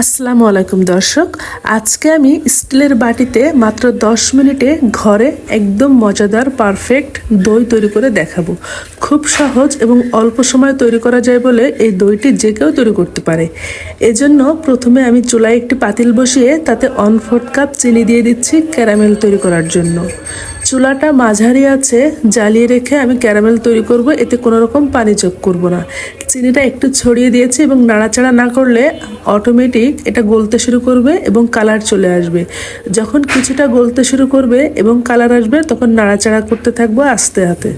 আসসালামু আলাইকুম দর্শক। আজকে আমি স্টিলের বাটিতে মাত্র 10 মিনিটে ঘরে একদম মজাদার পারফেক্ট দই তৈরি করে দেখাবো। খুব সহজ এবং অল্প সময় তৈরি করা যায় বলে এই দইটি যে কেউ তৈরি করতে পারে। এজন্য প্রথমে আমি চুলায় একটি পাতিল বসিয়ে তাতে অন ফোর্থ কাপ চিনি দিয়ে দিচ্ছি ক্যারামেল তৈরি করার জন্য। চুলাটা মাঝারি আছে, জ্বালিয়ে রেখে আমি ক্যারামেল তৈরি করব। এতে কোনো রকম পানি যোগ করব না। চিনিটা একটু ছড়িয়ে দিয়েছি এবং নাড়াচাড়া না করলে অটোমেটিক এটা গলতে শুরু করবে এবং কালার চলে আসবে। যখন কিছুটা গলতে শুরু করবে এবং কালার আসবে, তখন নাড়াচাড়া করতে থাকব আস্তে হাতে।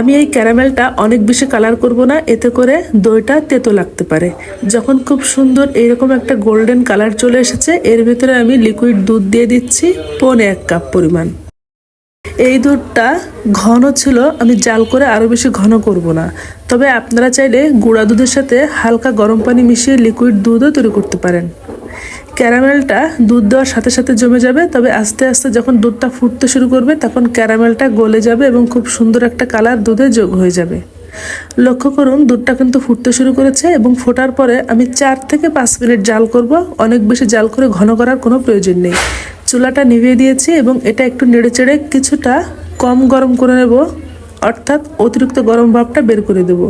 আমি এই ক্যারামেলটা অনেক বেশি কালার করব না, এতে করে দইটা তেতো লাগতে পারে। যখন খুব সুন্দর এইরকম একটা গোল্ডেন কালার চলে এসেছে, এর ভিতরে আমি লিকুইড দুধ দিয়ে দিচ্ছি, পৌনে এক কাপ পরিমাণ। এই দুধটা ঘন ছিল, আমি জাল করে আরও বেশি ঘন করব না। তবে আপনারা চাইলে গুঁড়া দুধের সাথে হালকা গরম পানি মিশিয়ে লিকুইড দুধও তৈরি করতে পারেন। ক্যারামেলটা দুধ দেওয়ার সাথে সাথে জমে যাবে, তবে আস্তে আস্তে যখন দুধটা ফুটতে শুরু করবে, তখন ক্যারামেলটা গলে যাবে এবং খুব সুন্দর একটা কালার দুধে যোগ হয়ে যাবে। লক্ষ্য করুন, দুধটা কিন্তু ফুটতে শুরু করেছে এবং ফোটার পরে আমি চার থেকে পাঁচ মিনিট জাল করব। অনেক বেশি জাল করে ঘন করার কোনো প্রয়োজন নেই। চুলাটা নিভিয়ে দিয়েছি এবং এটা একটু নেড়ে চেড়ে কিছুটা কম গরম করে নেব। অর্থাৎ অতিরিক্ত গরম ভাবটা বের করে দেব।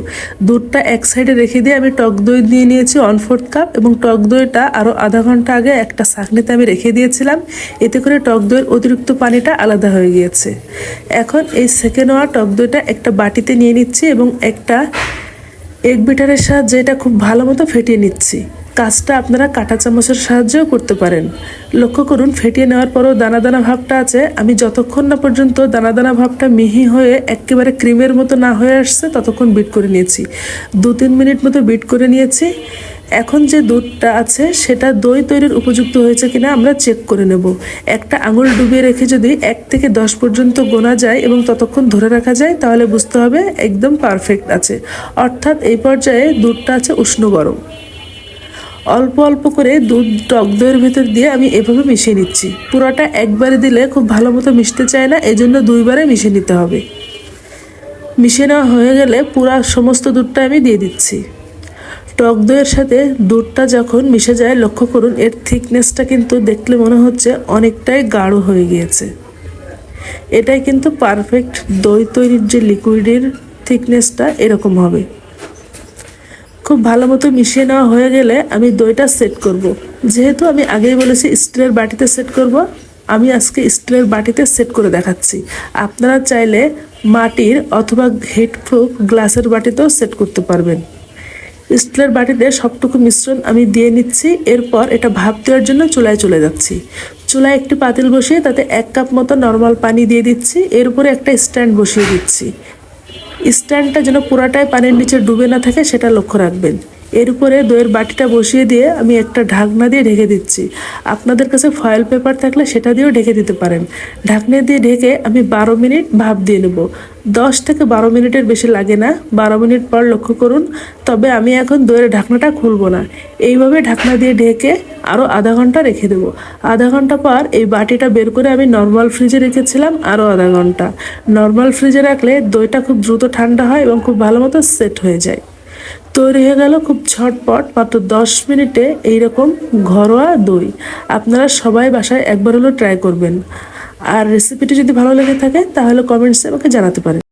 দুধটা এক সাইডে রেখে দিয়ে আমি টক দই দিয়ে নিয়েছি ওয়ান ফোর্থ কাপ এবং টক দইটা আরও আধা ঘণ্টা আগে একটা শাকনিতে আমি রেখে দিয়েছিলাম। এতে করে টক দইয়ের অতিরিক্ত পানিটা আলাদা হয়ে গিয়েছে। এখন এই সেকে নেওয়া টক দইটা একটা বাটিতে নিয়ে নিচ্ছি এবং একটা এক বিটারের সাহায্যে এটা খুব ভালো মতো ফেটিয়ে নিচ্ছি। কাজটা আপনারা কাঁটা চামচের সাহায্যেও করতে পারেন। লক্ষ্য করুন, ফেটিয়ে নেওয়ার পরও দানা দানা ভাবটা আছে। আমি যতক্ষণ না পর্যন্ত দানা দানা ভাবটা মিহি হয়ে একেবারে ক্রিমের মতো না হয়ে আসছে, ততক্ষণ বিট করে নিয়েছি। দু তিন মিনিট মতো বিট করে নিয়েছি। এখন যে দুধটা আছে, সেটা দই তৈরির উপযুক্ত হয়েছে কিনা আমরা চেক করে নেব। একটা আঙুল ডুবিয়ে রেখে যদি এক থেকে দশ পর্যন্ত গোনা যায় এবং ততক্ষণ ধরে রাখা যায়, তাহলে বুঝতে হবে একদম পারফেক্ট আছে। অর্থাৎ এই পর্যায়ে দুধটা আছে উষ্ণ গরম। অল্প অল্প করে দুধ, টক দইয়ের ভেতর দিয়ে আমি এভাবে মিশিয়ে নিচ্ছি। পুরোটা একবারে দিলে খুব ভালো মতো মিশতে চায় না, এজন্য দুইবারে মিশিয়ে নিতে হবে। মিশিয়ে নেওয়া হয়ে গেলে পুরা সমস্ত দুধটা আমি দিয়ে দিচ্ছি। টক দইয়ের সাথে দুধটা যখন মিশে যায়, লক্ষ্য করুন, এর থিকনেসটা কিন্তু দেখলে মনে হচ্ছে অনেকটাই গাঢ় হয়ে গিয়েছে। এটাই কিন্তু পারফেক্ট দই তৈরির যে লিকুইডের থিকনেসটা এরকম হবে। খুব ভালো মতো মিশিয়ে নেওয়া হয়ে গেলে আমি দইটা সেট করব। যেহেতু আমি আগেই বলেছি স্টিলের বাটিতে সেট করব, আমি আজকে স্টিলের বাটিতে সেট করে দেখাচ্ছি। আপনারা চাইলে মাটির অথবা হেডপ্রুফ গ্লাসের বাটিতেও সেট করতে পারবেন। স্টিলের বাটিতে সবটুকু মিশ্রণ আমি দিয়ে নিচ্ছি, এরপর এটা ভাপ দেওয়ার জন্য চুলায় চলে যাচ্ছি। চুলায় একটি পাতিল বসিয়ে তাতে এক কাপ মতো নর্মাল পানি দিয়ে দিচ্ছি, এর উপরে একটা স্ট্যান্ড বসিয়ে দিচ্ছি। স্ট্যান্ডটা যেন পুরাটাই পানির নিচে ডুবে না থাকে সেটা লক্ষ্য রাখবেন। এর উপরে দইয়ের বাটিটা বসিয়ে দিয়ে আমি একটা ঢাকনা দিয়ে ঢেকে দিচ্ছি। আপনাদের কাছে ফয়েল পেপার থাকলে সেটা দিয়েও ঢেকে দিতে পারেন। ঢাকনা দিয়ে ঢেকে আমি বারো মিনিট ভাপ দিয়ে নেব। দশ থেকে বারো মিনিটের বেশি লাগে না। বারো মিনিট পর লক্ষ্য করুন, তবে আমি এখন দইয়ের ঢাকনাটা খুলবো না। এইভাবে ঢাকনা দিয়ে ঢেকে আরও আধা ঘণ্টা রেখে দেবো। আধা ঘণ্টা পর এই বাটিটা বের করে আমি নর্মাল ফ্রিজে রেখেছিলাম আরও আধা ঘণ্টা। নর্মাল ফ্রিজে রাখলে দইটা খুব দ্রুত ঠান্ডা হয় এবং খুব ভালো মতো সেট হয়ে যায়। তৈরি হয়ে গেল খুব ঝটপট, মাত্র দশ মিনিটে এইরকম ঘরোয়া দই। আপনারা সবাই বাসায় একবার হলেও ট্রাই করবেন। আর রেসিপিটি যদি ভালো লেগে থাকে, তাহলে কমেন্টসে আমাকে জানাতে পারেন।